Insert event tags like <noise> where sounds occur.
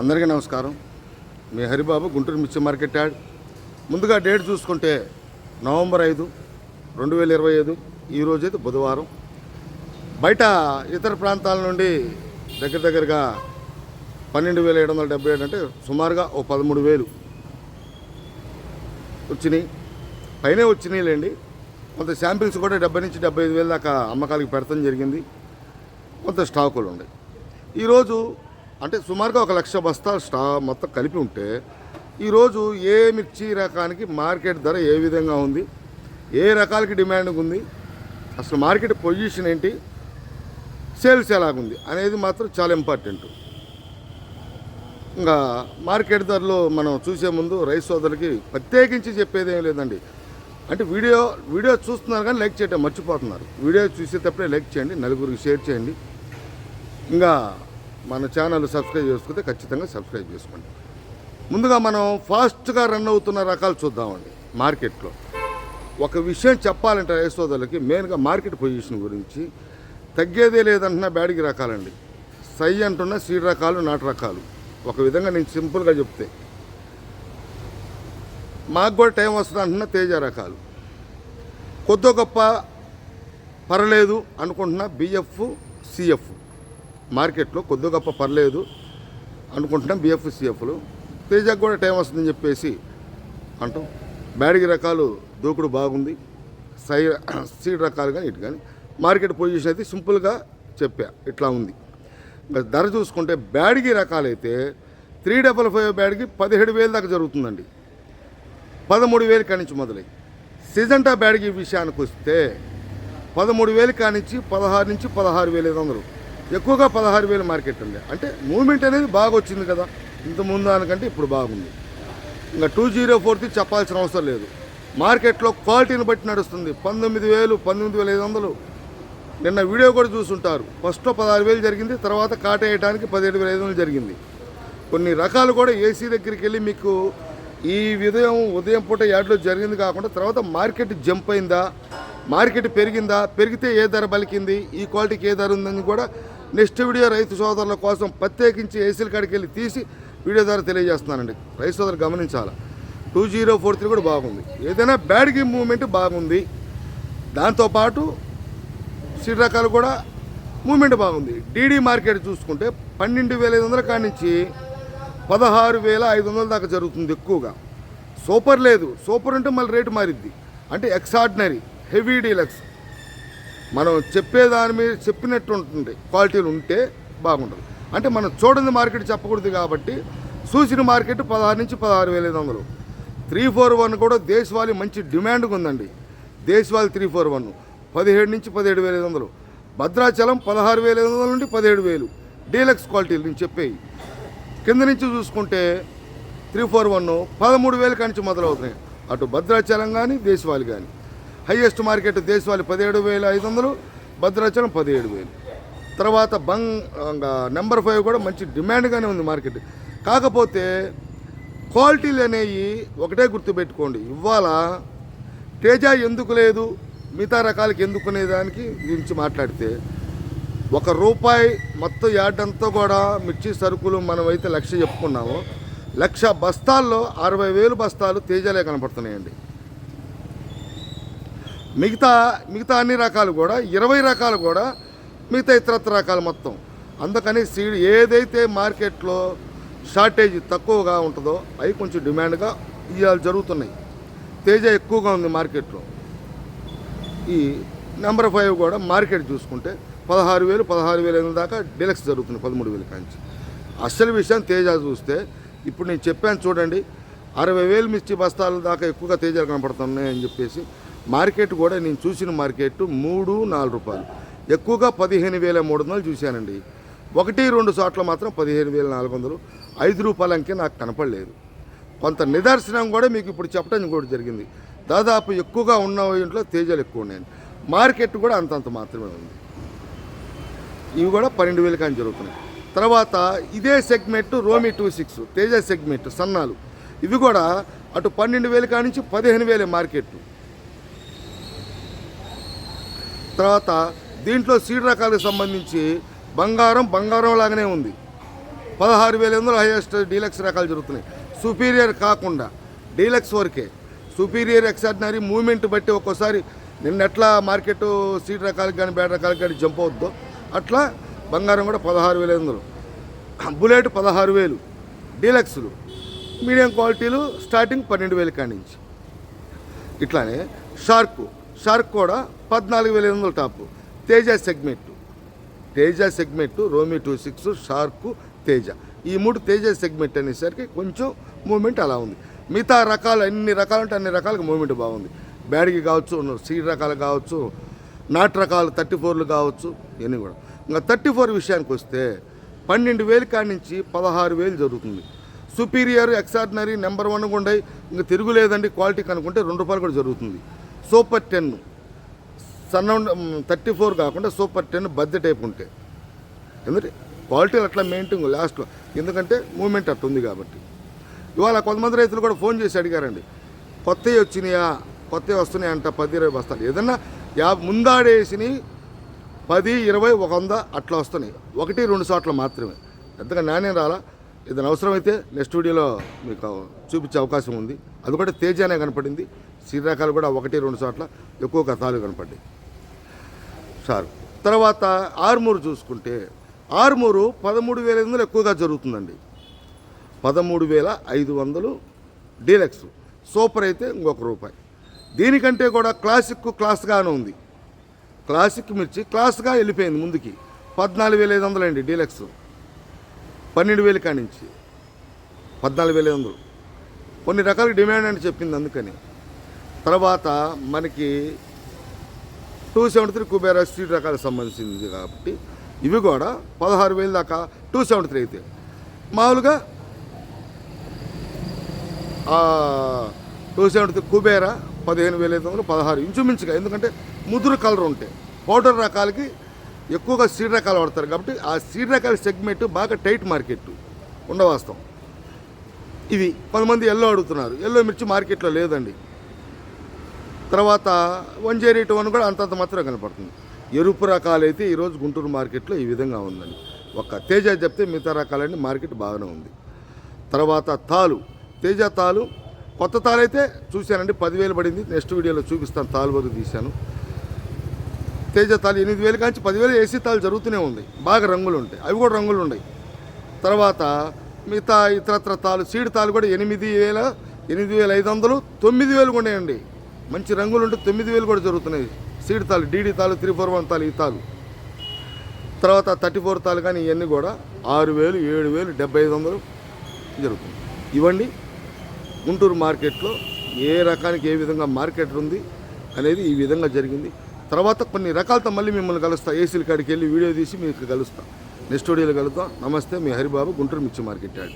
అందరికీ నమస్కారం. మీ హరిబాబు గుంటూరు మిర్చి మార్కెట్ యాడ్. ముందుగా డేట్ చూసుకుంటే నవంబర్ ఐదు రెండు వేల ఇరవై ఐదు ఈరోజు అయితే బుధవారం. బయట ఇతర ప్రాంతాల నుండి దగ్గర దగ్గరగా పన్నెండు వేల ఏడు వందల డెబ్బై ఏడు అంటే సుమారుగా ఓ పదమూడు వేలు వచ్చినాయి. పైనే వచ్చినాయిలేండి. కొంత శాంపిల్స్ కూడా డెబ్బై నుంచి డెబ్బై ఐదు వేల దాకా అమ్మకాలకి పెడతాం జరిగింది. కొంత స్టాకులు ఉన్నాయి. ఈరోజు అంటే సుమారుగా ఒక లక్ష బస్తాలు స్టా మొత్తం కలిపి ఉంటే ఈరోజు ఏ మిర్చి రకానికి మార్కెట్ ధర ఏ విధంగా ఉంది? ఏ రకాలకి డిమాండ్ ఉంది? అసలు మార్కెట్ పొజిషన్ ఏంటి? సేల్స్ ఎలాగుంది అనేది మాత్రం చాలా ఇంపార్టెంట్. ఇంకా మార్కెట్ ధరలు మనం చూసే ముందు రైస్ సోదరులకి ప్రత్యేకించి చెప్పేది ఏం లేదండి. అంటే వీడియో వీడియో చూస్తున్నారు కానీ లైక్ చేయటం మర్చిపోతున్నారు. వీడియో చూసేటప్పుడే లైక్ చేయండి నలుగురికి షేర్ చేయండి. ఇంకా మన ఛానల్ సబ్స్క్రైబ్ చేసుకుంటే ఖచ్చితంగా సబ్స్క్రైబ్ చేసుకోండి. ముందుగా మనం ఫాస్ట్గా రన్ అవుతున్న రకాలు చూద్దామండి మార్కెట్లో. ఒక విషయం చెప్పాలంటే రైతు మెయిన్గా మార్కెట్ పొజిషన్ గురించి తగ్గేదే లేదంటున్న బ్యాడిగి రకాలండి. సై అంటున్న సీడ్ రకాలు నాటు రకాలు. ఒక విధంగా నేను సింపుల్గా చెప్తే. మాకు కూడా టైం వస్తుంది అంటున్న తేజ రకాలు. కొద్ది గొప్ప పర్లేదు అనుకుంటున్న బిఎఫ్ సిఎఫ్ మార్కెట్లో కొద్ది గొప్ప పర్లేదు అనుకుంటున్నాం బిఎఫ్సిఎఫ్లు తేజకు కూడా టైం వస్తుందని చెప్పేసి అంటాం. బ్యాడిగి రకాలు దూకుడు బాగుంది. సై <clears throat> సీడ్ రకాలు కానీ ఇటు కానీ. మార్కెట్ పొజిషన్ అయితే సింపుల్గా చెప్పా. ఇట్లా ఉంది. ధర చూసుకుంటే బ్యాడిగి రకాలైతే త్రీ డబల్ ఫైవ్ బ్యాడ్కి పదిహేడు వేలు దాకా జరుగుతుందండి. పదమూడు వేలు కానించి మొదలై. సిజంటా బ్యాడ్కి విషయానికి వస్తే పదమూడు వేలు కానించి పదహారు నుంచి పదహారు వేలు ఐదు వందలు. ఎక్కువగా పదహారు వేలు మార్కెట్ ఉంది. అంటే మూమెంట్ అనేది బాగా వచ్చింది కదా. ఇంత ముందు దానికంటే ఇప్పుడు బాగుంది. ఇంకా టూ జీరో ఫోర్త్ చెప్పాల్సిన అవసరం లేదు. మార్కెట్లో క్వాలిటీని బట్టి నడుస్తుంది. పంతొమ్మిది వేలు పంతొమ్మిది వేల ఐదు వందలు. నిన్న వీడియో కూడా చూసుంటారు. ఫస్ట్లో పదహారు వేలు జరిగింది తర్వాత కాట వేయడానికి పదిహేడు వేల ఐదు వందలు జరిగింది. కొన్ని రకాలు కూడా ఏసీ దగ్గరికి వెళ్ళి మీకు ఈ ఉదయం ఉదయం పూట యాడ్లో జరిగింది కాకుండా తర్వాత మార్కెట్ జంప్ అయిందా? మార్కెట్ పెరిగిందా? పెరిగితే ఏ ధర పలికింది ఈ క్వాలిటీకి ఏ ధర ఉందని కూడా నెక్స్ట్ వీడియో రైతు సోదరుల కోసం ప్రత్యేకించి ఏసీల కాడికి వెళ్ళి తీసి వీడియో ద్వారా తెలియజేస్తున్నానండి. రైతు సోదరు గమనించాలా? టూ జీరో ఫోర్ త్రీ కూడా బాగుంది. ఏదైనా బ్యాడ్ గేమ్ బాగుంది. దాంతోపాటు సీడ్ రకాలు కూడా మూమెంట్ బాగుంది. డీడీ మార్కెట్ చూసుకుంటే పన్నెండు వేల ఐదు వందల కాడి నుంచి పదహారు వేల ఐదు వందల దాకా జరుగుతుంది ఎక్కువగా. సూపర్ లేదు. సూపర్ అంటే మళ్ళీ రేటు మారిద్ది. అంటే ఎక్సార్డినరీ హెవీ డీలక్స్. మనం చెప్పేదాని మీద చెప్పినట్టు ఉంటుంది. క్వాలిటీలు ఉంటే బాగుంటుంది. అంటే మనం చూడని మార్కెట్ చెప్పకూడదు కాబట్టి చూసిన మార్కెట్ పదహారు నుంచి పదహారు వేల ఐదు వందలు. త్రీ ఫోర్ వన్ కూడా దేశవాళీ మంచి డిమాండ్గా ఉందండి. దేశవాళీ త్రీ ఫోర్ వన్. పదిహేడు నుంచి పదిహేడు వేల ఐదు వందలు. భద్రాచలం పదహారు వేల ఐదు వందల నుండి పదిహేడు వేలు. డీలక్స్ క్వాలిటీలు నేను చెప్పేవి కింద నుంచి చూసుకుంటే త్రీ ఫోర్ వన్ పదమూడు వేల కానించి మొదలవుతున్నాయి. అటు భద్రాచలం కానీ దేశవాళి కానీ హైయెస్ట్ మార్కెట్ దేశవాళి పదిహేడు వేల ఐదు వందలు భద్రాచలం పదిహేడు వేలు. తర్వాత బంగ్ నెంబర్ ఫైవ్ కూడా మంచి డిమాండ్గానే ఉంది మార్కెట్. కాకపోతే క్వాలిటీలు అనేవి ఒకటే గుర్తుపెట్టుకోండి. ఇవాళ తేజ ఎందుకు లేదు మిగతా రకాలకి ఎందుకునే దానికి గురించి మాట్లాడితే ఒక రూపాయి మొత్తం యార్డ్ అంతా కూడా మిర్చి సరుకులు మనం అయితే లక్ష చెప్పుకున్నాము. లక్ష బస్తాల్లో అరవై వేలు బస్తాలు తేజాలే కనపడుతున్నాయండి. మిగతా మిగతా అన్ని రకాలు కూడా ఇరవై రకాలు కూడా మిగతా ఇతరత్ర రకాలు మొత్తం. అందుకని సీడ్ ఏదైతే మార్కెట్లో షార్టేజ్ తక్కువగా ఉంటుందో అవి కొంచెం డిమాండ్గా ఇవాళ జరుగుతున్నాయి. తేజ ఎక్కువగా ఉంది మార్కెట్లో. ఈ నెంబర్ ఫైవ్ కూడా మార్కెట్ చూసుకుంటే పదహారు వేలు పదహారు వేల ఐదు దాకా డీలక్స్ జరుగుతుంది పదమూడు వేల కాంచి. అసలు విషయం తేజ చూస్తే ఇప్పుడు నేను చెప్పాను చూడండి అరవై వేలు మిర్చి బస్తాల దాకా ఎక్కువగా తేజాలు కనపడుతున్నాయి అని చెప్పేసి మార్కెట్ కూడా నేను చూసిన మార్కెట్ మూడు నాలుగు రూపాయలు. ఎక్కువగా పదిహేను వేల మూడు వందలు చూశానండి. ఒకటి రెండు చోట్ల మాత్రం పదిహేను వేల నాలుగు వందలు. ఐదు రూపాయల అంకె నాకు కనపడలేదు. కొంత నిదర్శనం కూడా మీకు ఇప్పుడు చెప్పడం కూడా జరిగింది. దాదాపు ఎక్కువగా ఉన్న ఇంట్లో తేజాలు ఎక్కువ ఉన్నాయండి మార్కెట్ కూడా అంతంత మాత్రమే ఉంది. ఇవి కూడా పన్నెండు వేలు కానీ జరుగుతున్నాయి. తర్వాత ఇదే సెగ్మెంట్ రోమి టూ సిక్స్ తేజ సెగ్మెంట్ సన్నాలు. ఇవి కూడా అటు పన్నెండు వేలు కానించి పదిహేను వేలే మార్కెట్. తర్వాత దీంట్లో సీడ్ రకాలకు సంబంధించి బంగారం బంగారం లాగానే ఉంది. పదహారు వేల ఎనిమిది హైయెస్ట్ డీలక్స్ రకాలు జరుగుతున్నాయి. సుపీరియర్ కాకుండా డీలక్స్ వరకే. సుపీరియర్ ఎక్సార్డినరీ మూమెంట్ బట్టి ఒక్కోసారి నిన్న ఎట్లా మార్కెట్ సీట్ రకాలకు కానీ బ్యాడ్ రకాలకు కానీ జంప్ అవుద్దో అట్లా బంగారం కూడా పదహారు వేల ఎనిమిది బుల్లెట్ పదహారు వేలు. డీలక్స్లు మీడియం క్వాలిటీలు స్టార్టింగ్ పన్నెండు వేలు కాడి నుంచి. ఇట్లానే షార్క్ షార్క్ కూడా పద్నాలుగు వేల ఎనిమిది వందల top. Teja segment. Teja segment రోమి two six shark Teja. ఈ మూడు తేజ సెగ్మెంట్ అనేసరికి కొంచెం మూమెంట్ అలా ఉంది. మిగతా రకాలు అన్ని రకాలు అంటే అన్ని రకాలకు మూమెంట్ బాగుంది. బ్యాడ్కి కావచ్చు సీడ్ రకాలు కావచ్చు నాటు రకాలు థర్టీ ఫోర్లు కావచ్చు ఇవన్నీ కూడా. ఇంకా థర్టీ ఫోర్ విషయానికి వస్తే పన్నెండు వేలు కాడి నుంచి పదహారు వేలు జరుగుతుంది. సుపీరియర్ ఎక్సార్డినరీ నెంబర్ వన్ ఉండే ఇంకా తిరుగులేదండి క్వాలిటీ కనుక్కుంటే రెండు రూపాయలు కూడా జరుగుతుంది. Super ten. సన్నౌండ్ థర్టీ ఫోర్ కాకుండా సూపర్ టెన్ బద్దె టైప్ ఉంటే. ఎందుకంటే క్వాలిటీలు అట్లా మెయింటైన్ లాస్ట్లో. ఎందుకంటే మూమెంట్ అట్లా ఉంది కాబట్టి. ఇవాళ కొంతమంది రైతులు కూడా ఫోన్ చేసి అడిగారండి. కొత్తవి వచ్చినాయా? కొత్తవి వస్తున్నాయి అంట పది ఇరవై బస్తాలు. ఏదన్నా యా ముందాడేసిని పది ఇరవై ఒక వంద అట్లా వస్తున్నాయి. ఒకటి రెండు చోట్ల మాత్రమే. ఎంతగా నాణ్యం రాలా. ఏదైనా అవసరమైతే నెక్స్ట్ వీడియోలో మీకు చూపించే అవకాశం ఉంది. అది కూడా తేజానే కనపడింది. సీడ్ రకాలు కూడా ఒకటి రెండు చోట్ల ఎక్కువ కథాలు కనపడ్డాయి. సార్. తర్వాత ఆర్మూరు చూసుకుంటే ఆర్మూరు పదమూడు వేల ఐదు వందలు ఎక్కువగా జరుగుతుందండి. పదమూడు వేల ఐదు వందలు డీలక్స్. సూపర్ అయితే ఇంకొక రూపాయి. దీనికంటే కూడా క్లాసిక్ క్లాస్గానే ఉంది. క్లాసిక్ మిర్చి క్లాస్గా వెళ్ళిపోయింది ముందుకి. పద్నాలుగు వేల ఐదు వందలు అండి డీలక్స్. పన్నెండు వేలు కానించి. పద్నాలుగు వేల ఐదు వందలు. కొన్ని రకాల డిమాండ్ అని చెప్పింది అందుకని. తర్వాత మనకి two seventy three Kubera street రకాలకు సంబంధించింది కాబట్టి ఇవి కూడా పదహారు వేలు దాకా టూ సెవెంటీ త్రీ అయితే. మామూలుగా టూ సెవెంటీ త్రీ కుబేరా పదిహేను వేల ఐదు వందలు పదహారు ఇంచుమించుగా ఎందుకంటే ముదురు కలర్ ఉంటాయి. పౌడర్ రకాలకి ఎక్కువగా సీడ్ రకాలు వాడతారు కాబట్టి ఆ సీడ్ రకాల సెగ్మెంట్ బాగా టైట్ మార్కెట్ ఉండవాస్తాం ఇవి కొంతమంది ఎల్లో అడుగుతున్నారు. ఎల్లో మిర్చి మార్కెట్లో లేదండి. తర్వాత వన్ జీరో ఎయిట్ వన్ కూడా అంతంత మాత్రం కనపడుతుంది. ఎరుపు రకాలైతే ఈరోజు గుంటూరు మార్కెట్లో ఈ విధంగా ఉందండి. ఒక తేజ చెప్తే మిగతా రకాలన్నీ మార్కెట్ బాగానే ఉంది. తర్వాత తాలు తేజ తాలు కొత్త తాలైతే చూశానండి పదివేలు పడింది. నెక్స్ట్ వీడియోలో చూపిస్తాను తాలు వరకు తీశాను. తేజ తాలు ఎనిమిది వేలు కాంచి పదివేలు ఏసీ తాలు జరుగుతూనే ఉంది. బాగా రంగులు ఉంటాయి. అవి కూడా రంగులు ఉన్నాయి. తర్వాత మిగతా ఇతరత్ర తాలు సీడ్ తాలు కూడా ఎనిమిది వేల ఎనిమిది వేల ఐదు వందలు తొమ్మిది వేలు కూడా ఉన్నాయండి. మంచి రంగులు ఉంటే తొమ్మిది వేలు కూడా జరుగుతున్నాయి. సీడ్ తాలు డీడీ తాలు త్రీ ఫోర్ వన్ తాలు ఈ తాలు. తర్వాత థర్టీ ఫోర్ తాలు కానీ ఇవన్నీ కూడా ఆరు వేలు ఏడు వేలు డెబ్బై ఐదు వందలు జరుగుతుంది. ఇవ్వండి గుంటూరు మార్కెట్లో ఏ రకానికి ఏ విధంగా మార్కెట్ ఉంది అనేది ఈ విధంగా జరిగింది. తర్వాత కొన్ని రకాలతో మళ్ళీ మిమ్మల్ని కలుస్తా. ఏసీల కాడికి వెళ్ళి వీడియో తీసి మీకు కలుస్తా. నెక్స్ట్ వీడియోలో కలుద్దాం. నమస్తే మీ హరిబాబు గుంటూరు మిర్చి మార్కెట్ యాడ్.